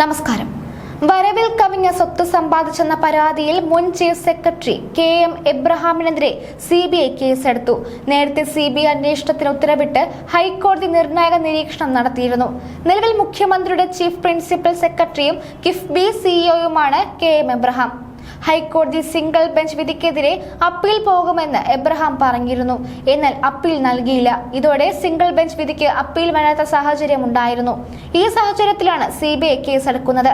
നമസ്കാരം. വരവിൽ കവിഞ്ഞ സ്വത്ത് സമ്പാദിച്ചെന്ന പരാതിയിൽ മുൻ ചീഫ് സെക്രട്ടറി കെ എം എബ്രഹാമിനെതിരെ സി ബി ഐ കേസെടുത്തു. നേരത്തെ സി ബി ഐ അന്വേഷണത്തിന് ഉത്തരവിട്ട് ഹൈക്കോടതി നിർണായക നിരീക്ഷണം നടത്തിയിരുന്നു. നിലവിൽ മുഖ്യമന്ത്രിയുടെ ചീഫ് പ്രിൻസിപ്പൽ സെക്രട്ടറിയും കിഫ്ബി സിഇഒയുമാണ് കെ എം എബ്രഹാം. ഹൈക്കോടതി സിംഗിൾ ബെഞ്ച് വിധിക്കെതിരെ അപ്പീൽ പോകുമെന്ന് എബ്രഹാം പറഞ്ഞിരുന്നു. എന്നാൽ അപ്പീൽ നൽകിയില്ല. ഇതോടെ സിംഗിൾ ബെഞ്ച് വിധിക്ക് അപ്പീൽ വരാത്ത സാഹചര്യം ഉണ്ടായിരുന്നു. ഈ സാഹചര്യത്തിലാണ് സി ബി ഐ കേസെടുക്കുന്നത്.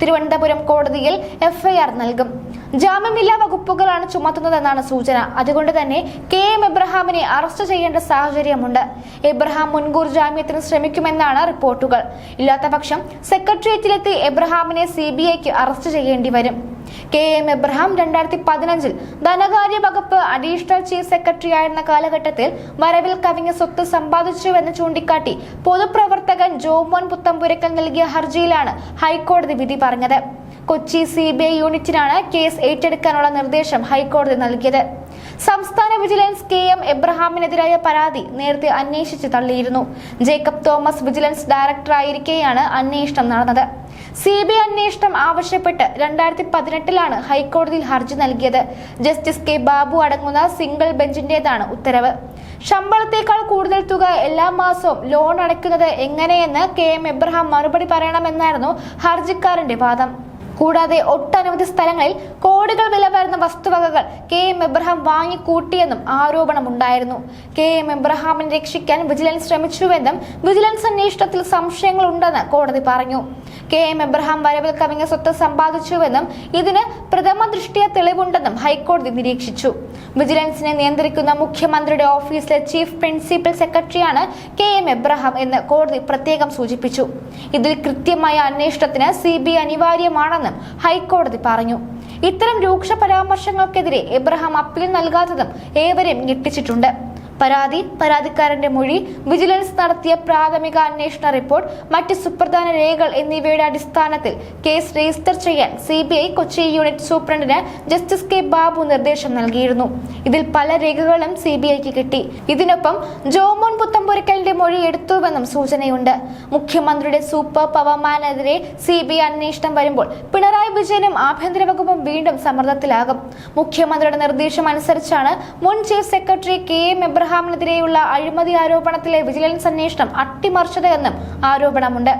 തിരുവനന്തപുരം കോടതിയിൽ എഫ്ഐആർ നൽകും. ജാമ്യമില്ലാ വകുപ്പുകളാണ് ചുമത്തുന്നതെന്നാണ് സൂചന. അതുകൊണ്ട് തന്നെ കെ എം എബ്രഹാമിനെ അറസ്റ്റ് ചെയ്യേണ്ട സാഹചര്യമുണ്ട്. എബ്രഹാം മുൻകൂർ ജാമ്യത്തിന് ശ്രമിക്കുമെന്നാണ് റിപ്പോർട്ടുകൾ. ഇല്ലാത്തപക്ഷം സെക്രട്ടേറിയറ്റിലെത്തി എബ്രഹാമിനെ സി ബി ഐക്ക് അറസ്റ്റ് ചെയ്യേണ്ടി വരും. കെ എം എബ്രഹാം രണ്ടായിരത്തി പതിനഞ്ചിൽ ധനകാര്യ വകുപ്പ് അഡീഷണൽ ചീഫ് സെക്രട്ടറി ആയിരുന്ന കാലഘട്ടത്തിൽ വരവിൽ കവിഞ്ഞ സ്വത്ത് സമ്പാദിച്ചുവെന്ന് ചൂണ്ടിക്കാട്ടി പൊതുപ്രവർത്തകൻ ജോമോൻ പുത്തമ്പുരക്കൽ നൽകിയ ഹർജിയിലാണ് ഹൈക്കോടതി വിധി പറഞ്ഞത്. കൊച്ചി സി ബി ഐ യൂണിറ്റിനാണ് കേസ് ഏറ്റെടുക്കാനുള്ള നിർദ്ദേശം ഹൈക്കോടതി നൽകിയത്. സംസ്ഥാന വിജിലൻസ് കെ എം എബ്രഹാമിനെതിരായ പരാതി നേരത്തെ അന്വേഷിച്ച് തള്ളിയിരുന്നു. ജേക്കബ് തോമസ് വിജിലൻസ് ഡയറക്ടറായിരിക്കെയാണ് അന്വേഷണം നടന്നത്. സി ബി ഐ അന്വേഷണം ആവശ്യപ്പെട്ട് രണ്ടായിരത്തി പതിനെട്ടിലാണ് ഹൈക്കോടതിയിൽ ഹർജി നൽകിയത്. ജസ്റ്റിസ് കെ ബാബു അടങ്ങുന്ന സിംഗിൾ ബെഞ്ചിന്റേതാണ് ഉത്തരവ്. ശമ്പളത്തേക്കാൾ കൂടുതൽ തുക എല്ലാ മാസവും ലോൺ അടയ്ക്കുന്നത് എങ്ങനെയെന്ന് കെ എം എബ്രഹാം മറുപടി പറയണമെന്നായിരുന്നു ഹർജിക്കാരന്റെ വാദം. കൂടാതെ ഒട്ടനവധി സ്ഥലങ്ങളിൽ കോടികൾ വില വരുന്ന വസ്തുവകകൾ കെ എം എബ്രഹാം വാങ്ങിക്കൂട്ടിയെന്നും ആരോപണമുണ്ടായിരുന്നു. കെ എം എബ്രഹാമിനെ രക്ഷിക്കാൻ വിജിലൻസ് ശ്രമിച്ചുവെന്നും വിജിലൻസ് അന്വേഷണത്തിൽ സംശയങ്ങൾ സംശയങ്ങളുണ്ടെന്ന് കോടതി പറഞ്ഞു. കെ എം എബ്രഹാം വരവിൽ കവിഞ്ഞ സ്വത്ത് സമ്പാദിച്ചുവെന്നും ഇതിന് പ്രഥമ ദൃഷ്ടിയ തെളിവുണ്ടെന്നും ഹൈക്കോടതി നിരീക്ഷിച്ചു. വിജിലൻസിനെ നിയന്ത്രിക്കുന്ന മുഖ്യമന്ത്രിയുടെ ഓഫീസിലെ ചീഫ് പ്രിൻസിപ്പൽ സെക്രട്ടറിയാണ് കെ എം എബ്രഹാം എന്ന് കോടതി പ്രത്യേകം സൂചിപ്പിച്ചു. ഇതിൽ കൃത്യമായ അന്വേഷണത്തിന് സി ബി അനിവാര്യമാണെന്നും ഹൈക്കോടതി പറഞ്ഞു. ഇത്തരം രൂക്ഷ പരാമർശങ്ങൾക്കെതിരെ എബ്രഹാം അപ്പീൽ നൽകാത്തതും ഏവരെയും ഞെട്ടിച്ചിട്ടുണ്ട്. പരാതി പരാതിക്കാരന്റെ മൊഴി വിജിലൻസ് നടത്തിയ പ്രാഥമിക അന്വേഷണ റിപ്പോർട്ട് മറ്റ് സുപ്രധാന രേഖകൾ എന്നിവയുടെ അടിസ്ഥാനത്തിൽ കേസ് രജിസ്റ്റർ ചെയ്യാൻ സി കൊച്ചി യൂണിറ്റ് സൂപ്രണ്ടിന് ജസ്റ്റിസ് കെ ബാബു നിർദ്ദേശം നൽകിയിരുന്നു. ഇതിൽ പല രേഖകളും സി കിട്ടി. ഇതിനൊപ്പം ജോമോൻ പുത്തമ്പുരക്കലിന്റെ മൊഴി എടുത്തുവെന്നും സൂചനയുണ്ട്. മുഖ്യമന്ത്രിയുടെ സൂപ്പർ പവർമാനെതിരെ സി ബി ഐ അന്വേഷണം വരുമ്പോൾ പിണറായി വിജയനും ആഭ്യന്തര വകുപ്പും വീണ്ടും സമ്മർദ്ദത്തിലാകും. മുഖ്യമന്ത്രിയുടെ നിർദ്ദേശം അനുസരിച്ചാണ് മുൻ ചീഫ് സെക്രട്ടറി കെ എം എബ്രഹാമിനെതിരെയുള്ള അഴിമതി ആരോപണത്തിലെ വിജിലൻസ് അന്വേഷണം അട്ടിമറിച്ചത് എന്നും ആരോപണമുണ്ട്.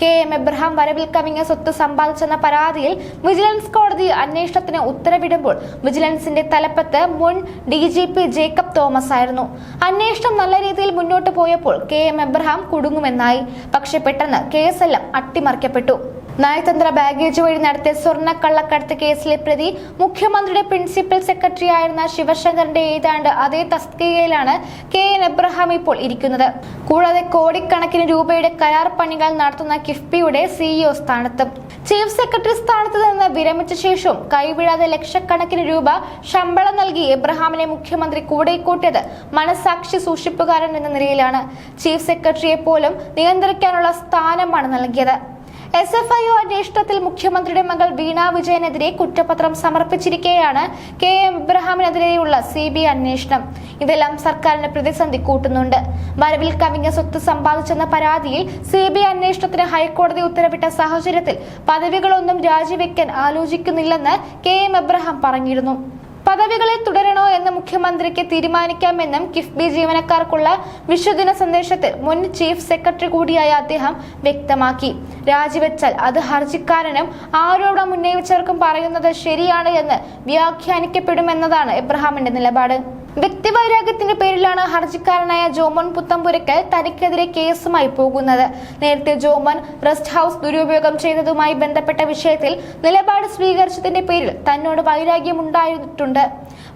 കെ എം എബ്രഹാം വരവിൽ കവിഞ്ഞ സ്വത്ത് സമ്പാദിച്ചെന്ന പരാതിയിൽ വിജിലൻസ് കോടതി അന്വേഷണത്തിന് ഉത്തരവിടുമ്പോൾ വിജിലൻസിന്റെ തലപ്പത്ത് മുൻ D G P Jacob Thomas ആയിരുന്നു. അന്വേഷണം നല്ല രീതിയിൽ മുന്നോട്ട് പോയപ്പോൾ കെ എം എബ്രഹാം കുടുങ്ങുമെന്നായി. പക്ഷെ പെട്ടെന്ന് കേസെല്ലാം അട്ടിമറിക്കപ്പെട്ടു. നയതന്ത്ര ബാഗേജ് വഴി നടത്തിയ സ്വർണ കള്ളക്കടത്ത് കേസിലെ പ്രതി മുഖ്യമന്ത്രിയുടെ പ്രിൻസിപ്പൽ സെക്രട്ടറി ആയിരുന്ന ശിവശങ്കറിന്റെ ഏതാണ്ട് അതേ തസ്തികയിലാണ് കെ എൻ എബ്രഹാം ഇപ്പോൾ ഇരിക്കുന്നത്. കൂടാതെ കോടിക്കണക്കിന് രൂപയുടെ കരാർ പണികൾ നടത്തുന്ന കിഫ്ബിയുടെ സിഇഒ സ്ഥാനത്ത്. ചീഫ് സെക്രട്ടറി സ്ഥാനത്ത് നിന്ന് വിരമിച്ച ശേഷവും കൈവിടാതെ ലക്ഷക്കണക്കിന് രൂപ ശമ്പളം നൽകി എബ്രഹാമിനെ മുഖ്യമന്ത്രി കൂടെ കൂട്ടിയത് മനസാക്ഷി സൂക്ഷിപ്പുകാരൻ എന്ന നിലയിലാണ്. ചീഫ് സെക്രട്ടറിയെ പോലും നിയന്ത്രിക്കാനുള്ള സ്ഥാനമാണ് നൽകിയത്. എസ് എഫ് ഐ ഒ അന്വേഷണത്തിൽ മുഖ്യമന്ത്രിയുടെ മകൾ വീണ വിജയനെതിരെ കുറ്റപത്രം സമർപ്പിച്ചിരിക്കെയാണ് കെ എം ഇബ്രഹാമിനെതിരെയുള്ള സി ബി അന്വേഷണം. ഇതെല്ലാം സർക്കാരിന് പ്രതിസന്ധി കൂട്ടുന്നുണ്ട്. മരവിൽ കവിഞ്ഞ സ്വത്ത് സമ്പാദിച്ചെന്ന പരാതിയിൽ സി ബി അന്വേഷണത്തിന് ഹൈക്കോടതി ഉത്തരവിട്ട സാഹചര്യത്തിൽ പദവികളൊന്നും രാജിവെക്കാൻ ആലോചിക്കുന്നില്ലെന്ന് കെ എം എബ്രഹാം പറഞ്ഞിരുന്നു. പദവികളിൽ തുടരണോ എന്ന് മുഖ്യമന്ത്രിക്ക് തീരുമാനിക്കാമെന്നും കിഫ്ബി ജീവനക്കാർക്കുള്ള വിശ്വദിന സന്ദേശത്തിൽ മുൻ ചീഫ് സെക്രട്ടറി കൂടിയായ അദ്ദേഹം വ്യക്തമാക്കി. രാജിവെച്ചാൽ അത് ഹർജിക്കാരനും ആരോപണം ഉന്നയിച്ചവർക്കും പറയുന്നത് ശരിയാണ് എന്ന് വ്യാഖ്യാനിക്കപ്പെടുമെന്നതാണ് എബ്രഹാമിന്റെ നിലപാട്. വ്യക്തിവൈരാഗ്യത്തിന്റെ പേരിലാണ് ഹർജിക്കാരനായ ജോമോൻ പുത്തമ്പുരക്കൽ തനിക്കെതിരെ കേസുമായി പോകുന്നത്. നേരത്തെ ജോമോൻ റെസ്റ്റ് ഹൌസ് ദുരുപയോഗം ചെയ്തതുമായി ബന്ധപ്പെട്ട വിഷയത്തിൽ നിലപാട് സ്വീകരിച്ചതിന്റെ പേരിൽ തന്നോട് വൈരാഗ്യമുണ്ടായിട്ടുണ്ട്.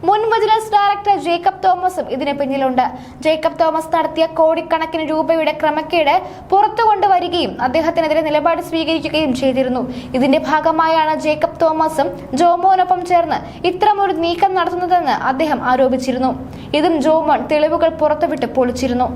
മുൻ വിജിലൻസ് ഡയറക്ടർ ജേക്കബ് തോമസും ഇതിന് പിന്നിലുണ്ട്. ജേക്കബ് തോമസ് നടത്തിയ കോടിക്കണക്കിന് രൂപയുടെ ക്രമക്കേട് പുറത്തു കൊണ്ടുവരികയും അദ്ദേഹത്തിനെതിരെ നിലപാട് സ്വീകരിക്കുകയും ചെയ്തിരുന്നു. ഇതിന്റെ ഭാഗമായാണ് ജേക്കബ് തോമസും ജോമോനൊപ്പം ചേർന്ന് ഇത്തരമൊരു നീക്കം നടത്തുന്നതെന്ന് അദ്ദേഹം ആരോപിച്ചിരുന്നു. ഇതും ജോമോൻ തെളിവുകൾ പുറത്തുവിട്ട് പൊളിച്ചിരുന്നു.